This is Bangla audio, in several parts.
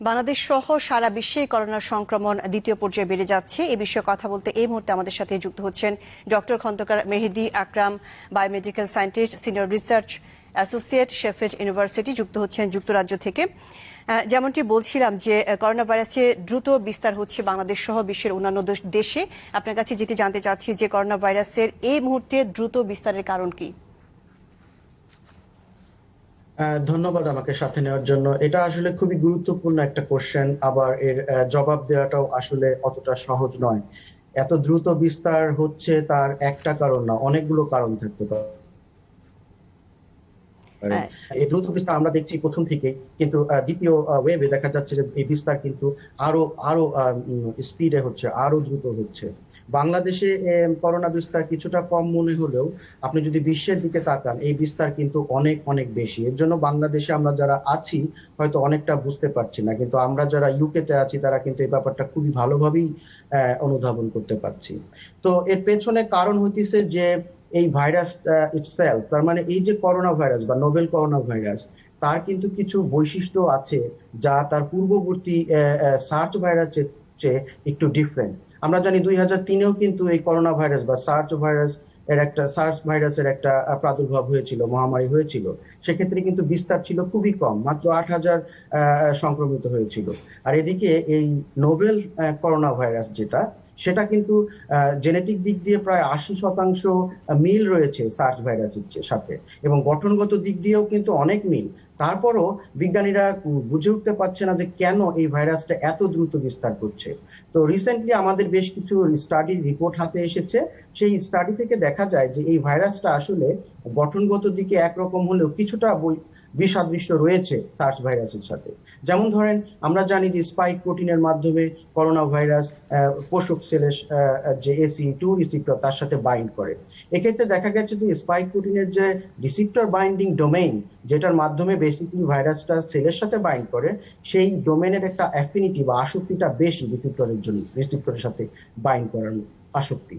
বাংলাদেশ সহ সারা বিশ্বে করোনার সংক্রমণ দ্বিতীয় পর্যায়ে বেড়ে যাচ্ছে। এ বিষয়ে কথা বলতে এই মুহূর্তে আমাদের সাথে যুক্ত হচ্ছেন doctor Khandakar Mehedi Akram, biomedical scientist, senior research associate, Sheffield university যুক্ত হচ্ছেন যুক্তরাজ্য থেকে। যেমনটি বলছিলাম যে করোনা ভাইরাসের দ্রুত বিস্তার হচ্ছে বাংলাদেশ সহ বিশ্বের অন্যান্য দেশ- আপনার কাছে যেটি জানতে চাচ্ছি যে করোনা ভাইরাসের এই মুহূর্তে দ্রুত বিস্তারের কারণ কি? ধন্যবাদ আমাকে সাথে নেওয়ার জন্য। এটা আসলে খুবই গুরুত্বপূর্ণ একটা কোশ্চেন আবার এর জবাব দেওয়াটাও আসলে অতটা সহজ নয়। এত দ্রুত বিস্তার হচ্ছে তার একটা কারণ না অনেকগুলো কারণ থাকতে পারে। এই দ্রুত বিস্তার আমরা দেখছি প্রথম থেকে কিন্তু দ্বিতীয় ওয়েভে দেখা যাচ্ছে যে এই বিস্তার কিন্তু আরও আরও স্পিডে হচ্ছে আরও দ্রুত হচ্ছে। বাংলাদেশে করোনা বিস্তার কিছুটা কম মনে হলেও আপনি যদি বিশ্বের দিকে তাকান, এই বিস্তার কিন্তু অনেক অনেক বেশি। এর জন্য বাংলাদেশে আমরা যারা আছি, হয়তো অনেকটা বুঝতে পারছি না, কিন্তু আমরা যারা ইউকেতে আছি, তারা কিন্তু এই ব্যাপারটা খুবই ভালোভাবেই অনুধাবন করতে পারছি। তো এর পেছনে কারণ হইতেছে যে এই ভাইরাস ইটসেলফ তার মানে এই যে করোনা ভাইরাস বা নোবেল করোনা ভাইরাস, তার কিন্তু কিছু বৈশিষ্ট্য আছে যা তার পূর্ববর্তী সার্চ ভাইরাসের চেয়ে একটু ডিফারেন্ট আমরা জানি দুই হাজার তিনেও কিন্তু এই করোনা ভাইরাস বা সার্চ ভাইরাস এর একটা, সার্চ ভাইরাসের একটা প্রাদুর্ভাব হয়েছিল, মহামারী হয়েছিল। সেক্ষেত্রে কিন্তু বিস্তার ছিল খুবই কম, মাত্র আট হাজার সংক্রমিত হয়েছিল। আর এদিকে এই নোবেল করোনা ভাইরাস যেটা সেটা কিন্তু জেনেটিক দিক দিয়ে প্রায় আশি শতাংশ মিল রয়েছে সার্স ভাইরাসের সাথে। এবং গঠনগত দিক দিয়েও কিন্তু অনেক মিল। তারপরও বিজ্ঞানীরা বুঝে উঠতে পারছে না যে কেন এই ভাইরাসটা এত দ্রুত বিস্তার করছে। তো রিসেন্টলি আমাদের বেশ কিছু স্টাডির রিপোর্ট হাতে এসেছে। সেই স্টাডি থেকে দেখা যায় যে এই ভাইরাসটা আসলে গঠনগত দিকে একরকম হলেও কিছুটা বিসাদৃশ্য রয়েছে সার্স ভাইরাসের সাথে। যেমন ধরেন, আমরা জানি যে স্পাইক প্রোটিনের মাধ্যমে করোনা ভাইরাস পোষক সেলের যে এসি টু রিসিপ্টর তার সাথে বাইন্ড করে। এক্ষেত্রে দেখা গেছে যে স্পাইক প্রোটিনের যে রিসিপ্টর বাইন্ডিং ডোমেইন যেটার মাধ্যমে বেসিক্যালি ভাইরাসটা সেলের সাথে বাইন্ড করে, সেই ডোমেনের একটা অ্যাফিনিটি বা আসক্তিটা বেশি রিসিপ্টরের জন্য রিসিপ্টরের সাথে বাইন্ড করার আসক্তি।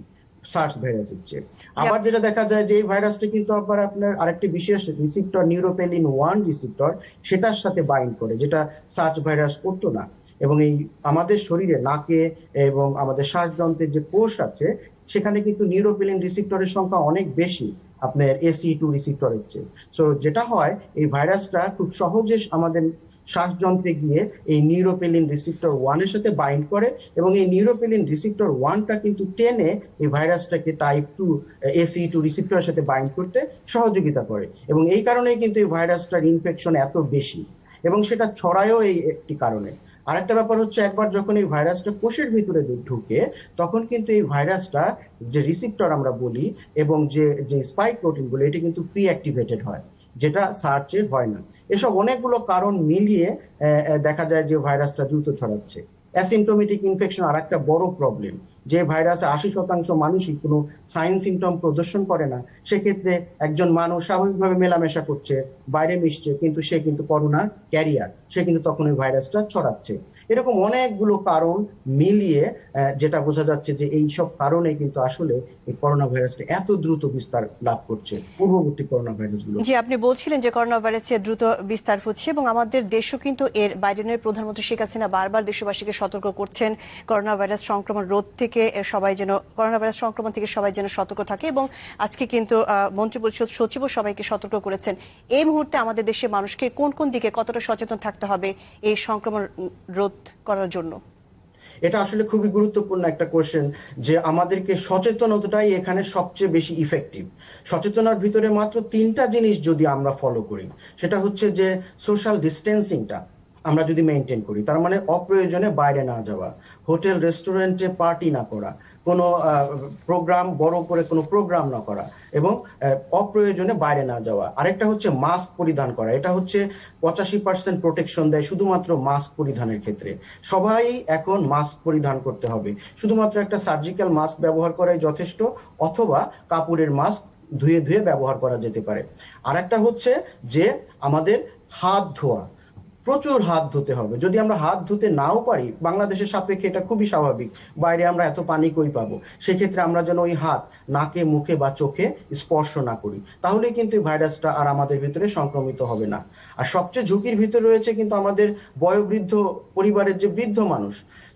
সার্স ভাইরাসের চেয়ে আবার যেটা দেখা যায় যে এই ভাইরাসটা কিন্তু আবার আপনার আরেকটি বিশেষ রিসিপ্টর নিউরোপেলিন ওয়ান রিসিপ্টর সেটার সাথে বাইন্ড করে যেটা সার্চ ভাইরাস করতো না। এবং এই আমাদের শরীরে নাকে এবং আমাদের শ্বাসযন্ত্রের যে কোষ আছে সেখানে কিন্তু নিউরোপেলিন রিসিপ্টরের সংখ্যা অনেক বেশি আপনার এসি টু রিসিপ্টরের চেয়ে সো যেটা হয় এই ভাইরাসটা খুব সহজে আমাদের শ্বাসযন্ত্রে গিয়ে এই নিউরোপেলিন রিসিপ্টর ওয়ানের সাথে বাইন্ড করে এবং এই নিউরোপেলিন রিসিপ্টর ওয়ানটা কিন্তু টেনে এই ভাইরাসটাকে টাইপ টু এসি টু রিসিপ্টরের সাথে বাইন্ড করতে সহযোগিতা করে। এবং এই কারণেই কিন্তু এই ভাইরাসটার ইনফেকশন এত বেশি। এবং সেটা ছড়ায়ও এই একটি কারণে। আরেকটা ব্যাপার হচ্ছে, একবার যখন এই ভাইরাসটা কোষের ভিতরে ঢুকে, তখন কিন্তু এই ভাইরাসটা যে রিসিপ্টর আমরা বলি, এবং যে যে স্পাইক প্রোটিনগুলো, এটি কিন্তু প্রি অ্যাক্টিভেটেড হয়। যেটা সার্চে হয় না। এসব অনেকগুলো কারণ মিলিয়ে দেখা যায় যে ভাইরাসটা দ্রুত ছড়াচ্ছে। অ্যাসিমটোমেটিক ইনফেকশন আর একটা বড় প্রবলেম যে ভাইরাসে আশি শতাংশ মানুষই কোনো সাইন সিমটম প্রদর্শন করে না, সেক্ষেত্রে একজন মানুষ স্বাভাবিকভাবে মেলামেশা করছে, বাইরে মিশছে, কিন্তু সে কিন্তু করোনা ক্যারিয়ার সে কিন্তু তখন ওই ভাইরাসটা ছড়াচ্ছে। এরকম অনেকগুলো কারণ মিলিয়ে যেটা বোঝা যাচ্ছে যে এই সব কারণে কিন্তু আসলে এই করোনা ভাইরাসটা এত দ্রুত বিস্তার লাভ করছে, পূর্ববর্তী করোনা ভাইরাসগুলো জি, আপনি বলছিলেন যে করোনা ভাইরাসের দ্রুত বিস্তার হচ্ছে এবং আমাদের দেশও কিন্তু এর বাইডেনের প্রধানমন্ত্রী শেখ হাসিনা বারবার দেশবাসীকে সতর্ক করছেন করোনা ভাইরাস সংক্রমণ রোধ থেকে সবাই যেন করোনা ভাইরাস সংক্রমণ থেকে সবাই যেন সতর্ক থাকে এবং আজকে কিন্তু মন্ত্রিপরিষদ সচিবও সবাইকে সতর্ক করেছেন। এই মুহূর্তে আমাদের দেশের মানুষকে কোন কোন দিকে কতটা সচেতন থাকতে হবে, এই সংক্রমণ রোধ করার জন্য? এটা আসলে খুবই গুরুত্বপূর্ণ একটা কোশ্চেন যে আমাদেরকে সচেতনতাটাই এখানে সবচেয়ে বেশি ইফেক্টিভ সচেতনার ভিতরে মাত্র তিনটা জিনিস যদি আমরা ফলো করি, সেটা হচ্ছে যে সোশ্যাল ডিস্টেন্সিংটা আমরা যদি মেনটেন করি, তার মানে অপ্রয়োজনে বাইরে না যাওয়া হোটেল রেস্টুরেন্টে পার্টি না করা কোনো প্রোগ্রাম বড় করে কোনো প্রোগ্রাম না করা এবং অপ্রয়োজনে বাইরে না যাওয়া। আরেকটা হচ্ছে মাস্ক পরিধান করা। এটা হচ্ছে পঁচাশি পার্সেন্ট প্রোটেকশন দেয় শুধুমাত্র মাস্ক পরিধানের ক্ষেত্রে। সবাই এখন মাস্ক পরিধান করতে হবে। শুধুমাত্র একটা সার্জিক্যাল মাস্ক ব্যবহার করাই যথেষ্ট, অথবা কাপড়ের মাস্ক ধুয়ে ধুয়ে ব্যবহার করা যেতে পারে। আরেকটা হচ্ছে যে আমাদের হাত ধোয়া। প্রচুর হাত ধুতে হবে। যদি আমরা হাত ধুতে নাও পারি, বাংলাদেশের সাপেক্ষে এটা খুবই স্বাভাবিক। বাইরে আমরা এত পানি কই পাবো? সেক্ষেত্রে আমরা যেন ওই হাত নাকে, মুখে বা চোখে স্পর্শ না করি। তাহলে কিন্তু ভাইরাসটা আর আমাদের ভিতরে সংক্রমিত হবে না। আর সবচেয়ে ঝুঁকির ভিতরে রয়েছে কিন্তু আমাদের বয়োবৃদ্ধ পরিবারের যে বৃদ্ধ মানুষ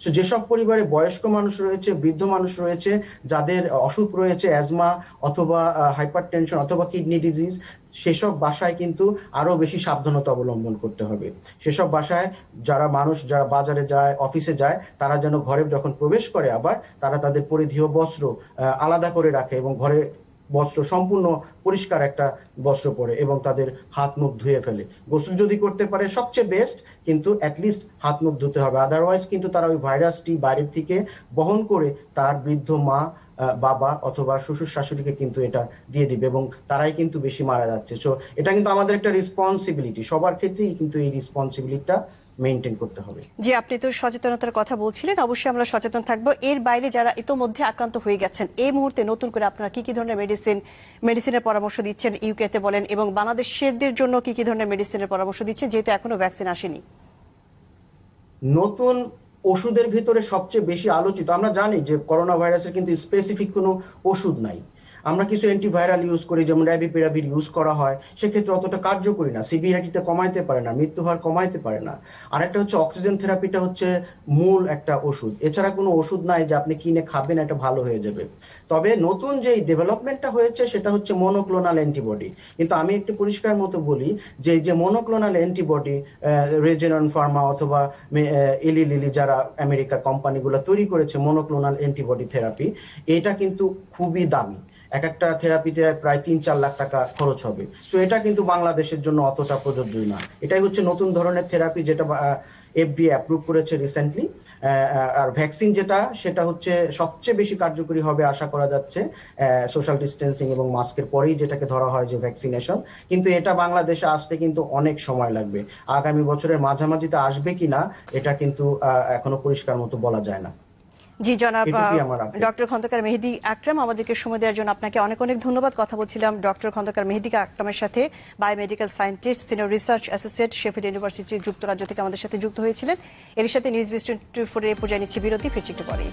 যেসব পরিবারে বয়স্ক মানুষ রয়েছে, বৃদ্ধ মানুষ রয়েছে, যাদের অসুখ রয়েছে অ্যাজমা অথবা হাইপার টেনশন অথবা কিডনি ডিজিজ সেসব বাসায় কিন্তু আরও বেশি সাবধানতা অবলম্বন করতে হবে। সেসব বাসায় যারা মানুষ, যারা বাজারে যায় অফিসে যায়, তারা যেন ঘরে যখন প্রবেশ করে আবার, তারা তাদের পরিধেয় বস্ত্র আলাদা করে রাখে এবং ঘরে বস্ত্র সম্পূর্ণ পরিষ্কার একটা বস্ত্র পরে এবং তাদের হাত মুখ ধুয়ে ফেলে। গোসল যদি করতে পারে, সবচেয়ে বেস্ট কিন্তু অ্যাটলিস্ট হাত মুখ ধুতে হবে। আদারওয়াইজ কিন্তু তারা ওই ভাইরাসটি বাইরের থেকে বহন করে তার বৃদ্ধ মা বাবা অথবা শ্বশুর শাশুড়িকে কিন্তু এটা দিয়ে দিবে এবং তারাই কিন্তু বেশি মারা যাচ্ছে। সো এটা কিন্তু আমাদের একটা রেসপন্সিবিলিটি সবার ক্ষেত্রেই কিন্তু এই রেসপন্সিবিলিটিটা মেনটেন করতে হবে। যে আপনি তো সচেতনতার কথা বলছিলেন অবশ্যই আমরা সচেতন থাকব। এর বাইরে যারা ইতোমধ্যে আক্রান্ত হয়ে গেছেন এই মুহূর্তে নতুন করে আপনারা কি কি ধরনের মেডিসিন মেডিসিনের পরামর্শ দিচ্ছেন ইউকেতে বলেন এবং বাংলাদেশের জন্য কি কি ধরনের মেডিসিনের পরামর্শ দিচ্ছেন যেহেতু এখনও ভ্যাকসিন আসেনি? নতুন ওষুধের ভিতরে সবচেয়ে বেশি আলোচিত আমরা জানি যে করোনা ভাইরাসের কিন্তু স্পেসিফিক কোনো ওষুধ নাই। আমরা কিছু অ্যান্টিভাইরাল ইউজ করি, যেমন র্যাবিপিরাভির ইউজ করা হয়, সেক্ষেত্রে অতটা কার্যকরী না সিভিয়ারিটিতে কমাইতে পারে না মৃত্যু হার কমাইতে পারে না। আরেকটা হচ্ছে অক্সিজেন থেরাপিটা হচ্ছে মূল একটা ওষুধ। এছাড়া কোনো ওষুধ নাই যে আপনি কিনে খাবেন, এটা ভালো হয়ে যাবে। তবে নতুন যে ডেভেলপমেন্টটা হয়েছে, সেটা হচ্ছে মনোক্লোনাল অ্যান্টিবডি কিন্তু আমি একটু পরিষ্কার মতো বলি, যে যে মনোক্লোনাল অ্যান্টিবডি রেজেনন ফার্মা অথবা এলি লিলি যারা আমেরিকার কোম্পানিগুলো তৈরি করেছে মনোক্লোনাল অ্যান্টিবডি থেরাপি এটা কিন্তু খুবই দামি। এক একটা থেরাপিতে প্রায় তিন, চার লাখ টাকা খরচ হবে। তো এটা কিন্তু বাংলাদেশের জন্য অতটা প্রযোজ্যই না। এটাই হচ্ছে নতুন ধরনের থেরাপি যেটা এফডিএ অ্যাপ্রুভ করেছে রিসেন্টলি আর ভ্যাকসিন যেটা, সেটা হচ্ছে সবচেয়ে বেশি কার্যকরী হবে আশা করা যাচ্ছে সোশ্যাল ডিস্টেন্সিং এবং মাস্কের পরেই যেটাকে ধরা হয় যে ভ্যাকসিনেশন কিন্তু এটা বাংলাদেশে আসতে কিন্তু অনেক সময় লাগবে। আগামী বছরের মাঝামাঝিতে আসবে কিনা, এটা কিন্তু এখনও পরিষ্কার মতো বলা যায় না। জি জনাব। ডক্টর খন্দকার মেহেদি আকরাম আমাদেরকে সময় দেওয়ার জন্য আপনাকে অনেক অনেক ধন্যবাদ। কথা বলছিলাম ডক্টর খন্দকার মেহেদি আকরামের সাথে biomedical scientist senior research associate Sheffield university যুক্তরাজ্য থেকে আমাদের সাথে যুক্ত হয়েছিলেন। এর সাথে নিউজ বিস টোয়েন্টি ফোর এ পর্যায়ে নিচ্ছে বিরতি ফিরছি একটু পরেই।